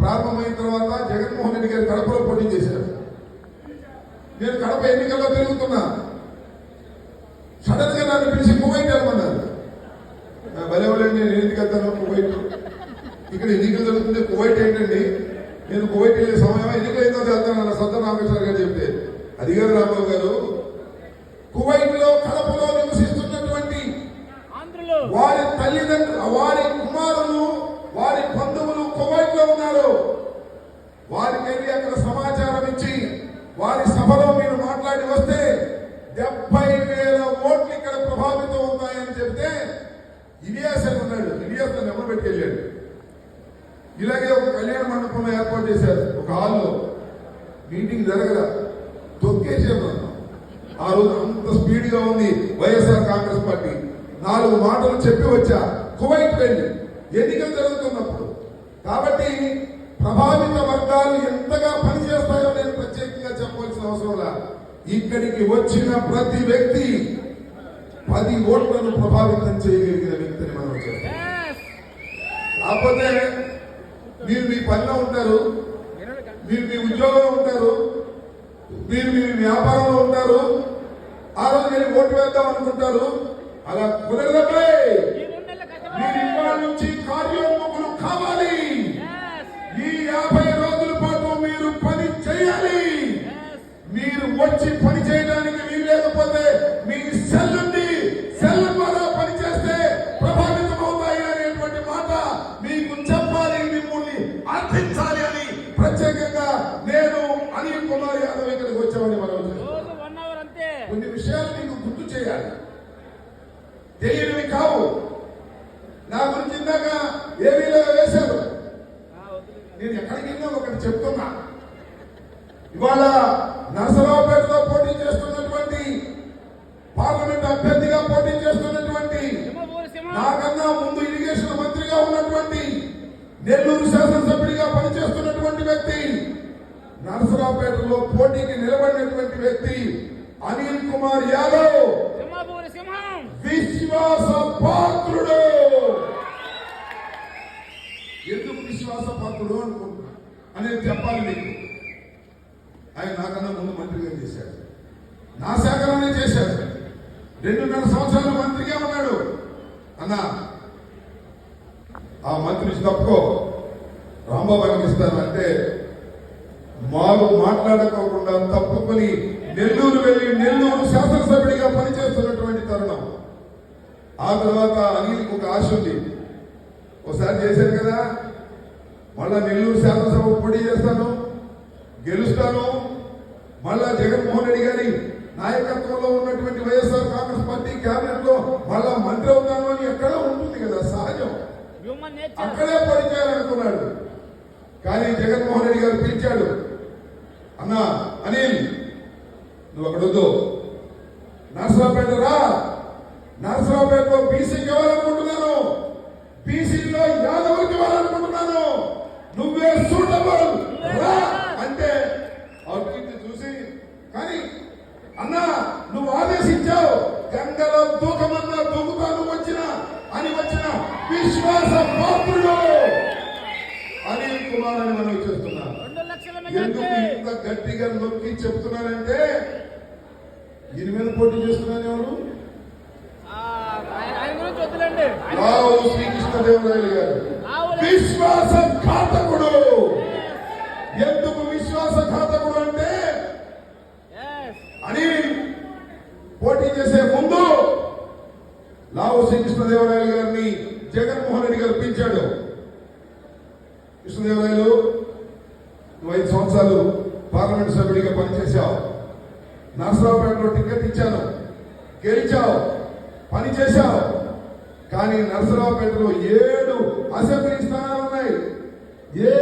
ప్రారంభమైన తర్వాత జగన్మోహన్ రెడ్డి గారు కడపలో పోటీ చేశారు. నేను కడప ఎన్నికల్లో తిరుగుతున్నా. సడన్గా నన్ను పిలిచి కువైట్ వెళ్ళమన్నారు. నా భలే వాళ్ళండి నేను ఎందుకు వెళ్తాను కువైట్ ఇక్కడ ఎన్నికలు జరుగుతుంది కువైట్ ఏంటండి? నేను కువైట్ వెళ్ళే సమయం ఎన్నికలు ఏందో వెళ్తాను అన్న సొంత రామకృష్ణ గారు చెప్తే. అది కాదు రాంబాబు గారు కువైట్లో కడపలో నివసిస్తున్నటువంటి వారి తల్లిదండ్రులు వారి కుమారులు వారి బంధువులు కువైట్ ఉన్నారో. వారికి వెళ్ళి అక్కడ సమాచారం ఇచ్చి వారి సభలో మీరు మాట్లాడి వస్తే డెబ్బై వేల ఓట్లు ఇక్కడ ప్రభావితం ఉన్నాయని చెప్తే ఇలియాస్ అని ఉన్నాడు. ఇలియాస్ నెమ్మ పెట్టుకెళ్ళాడు ఇలాగే ఒక కళ్యాణ మండపంలో ఏర్పాటు చేశారు. ఒక హాల్లో. మీటింగ్ జరగదా తొక్కేసారు ఆ రోజు అంత స్పీడ్గా ఉంది వైఎస్ఆర్ కాంగ్రెస్ పార్టీ. నాలుగు మాటలు చెప్పి వచ్చా. కువైట్ వెళ్ళి ఎన్నికలు జరుగుతున్నప్పుడు కాబట్టి ప్రభావిత వర్గాలు ఎంతగా పనిచేస్తాయో నేను ప్రత్యేకంగా చెప్పవలసిన అవసరం ఇక్కడికి వచ్చిన ప్రతి వ్యక్తి పది ఓట్లను ప్రభావితం చేయగలిగిన వ్యక్తిని మనం కాకపోతే మీరు మీ పనిలో ఉంటారు మీరు మీ ఉద్యోగంలో ఉంటారు మీరు మీ వ్యాపారంలో ఉంటారు ఆ రోజు నేను ఓటు వేద్దాం అనుకుంటారు అలా కుదరదపై వచ్చి పని చేయడానికి వీలు లేకపోతే మీ సెల్ సెల్ ద్వారా పని చేస్తే ప్రభావితం అవుతాయి అనేటువంటి మాట మీకు చెప్పాలి మిమ్మల్ని అర్థించాలి అని ప్రత్యేకంగా నేను అనిల్ కుమార్ యాదవ్ ఇక్కడికి వచ్చామని మనం కొన్ని విషయాలు మీకు గుర్తు చేయాలి. తెలియనివి కావు. నా గురించి ఇందాక ఏమీలో వేశారు. నేను ఎక్కడికి వెళ్ళినా ఒకటి చెప్తున్నా. ఇవాళ నరసరావుపేటలో పోటీ చేస్తున్నటువంటి పార్లమెంట్ అభ్యర్థిగా పోటీ చేస్తున్నటువంటి. నాకన్నా ముందు ఇరిగేషన్ మంత్రిగా ఉన్నటువంటి నెల్లూరు శాసనసభ్యుడిగా పనిచేస్తున్నటువంటి వ్యక్తి నరసరావుపేటలో పోటీకి నిలబడినటువంటి వ్యక్తి అనిల్ కుమార్ యాదవ్. విశ్వాస పాత్రుడు ఎందుకు విశ్వాస పాత్రుడు అనుకుంటున్నా? అనేది చెప్పాలి మీకు. ఆయన ముందు మంత్రిగా చేశాడు. నా శాఖలోనే చేశాడు. రెండున్నర సంవత్సరాలు మంత్రిగా ఉన్నాడు. అన్న ఆ మంత్రి తప్పుకో. రాంబాబు ఇస్తానంటే అంటే మాకు మాట్లాడుకోకుండా తప్పుకొని నెల్లూరు వెళ్ళి నెల్లూరు శాసనసభ్యుడిగా పనిచేస్తున్నటువంటి తరుణం. ఆ తర్వాత అనిల్కి ఒక ఆశ ఉంది. ఒకసారి చేశాను కదా. మళ్ళా నెల్లూరు శాసనసభ పోటీ చేస్తాను గెలుస్తాను. మళ్ళా జగన్మోహన్ రెడ్డి గారి నాయకత్వంలో ఉన్నటువంటి వైఎస్ఆర్ కాంగ్రెస్ పార్టీ కేబినెట్లో మళ్ళా మంత్రి అవుతాను అని ఎక్కడో ఉంటుంది కదా సహజం. అక్కడే పోటీ చేయాలనుకున్నాడు కానీ జగన్మోహన్ రెడ్డి గారు పిలిచాడు అన్నా అనిల్ నువ్వు అక్కడ వద్దు. నర్సరావుపేట రా. నర్సరావుపేటలో బీసీకి ఇవ్వాలనుకుంటున్నాను బీసీలో యాదవులకి ఇవ్వాలనుకుంటున్నాను నువ్వే సూటబుల్. రా. అంటే కీర్తి చూసి కానీ అన్నా నువ్వు ఆదేశించావు గంగలో దూకమన్నా దూకుతాను వచ్చిన అని వచ్చిన విశ్వాస పాత్రుడు అనిల్ కుమార్ అని మనం చేస్తున్నాం ఎందుకు ఇంత గట్టిగా నొక్కి చెప్తున్నానంటే దీని మీద పోటీ చేస్తున్నాను ఎవరు? రావు శ్రీకృష్ణదేవరాయలు గారు. విశ్వాస ఘాతకుడు ఎందుకు విశ్వాస ఘాతకుడు అంటే Yes. అని పోటీ చేసే ముందు కృష్ణదేవరాయలు గారిని జగన్మోహన్ రెడ్డి గారు పిలిచాడు. కృష్ణదేవరాయలు నువ్వు ఐదు సంవత్సరాలు పార్లమెంట్ సభ్యుడిగా పనిచేశావు. నరసరావుపేటలో టికెట్ ఇచ్చాను. గెలిచావు. పని చేశావు. కానీ నరసరావుపేటలో ఏడు అసెంబ్లీ స్థానాలు ఉన్నాయి. ఏ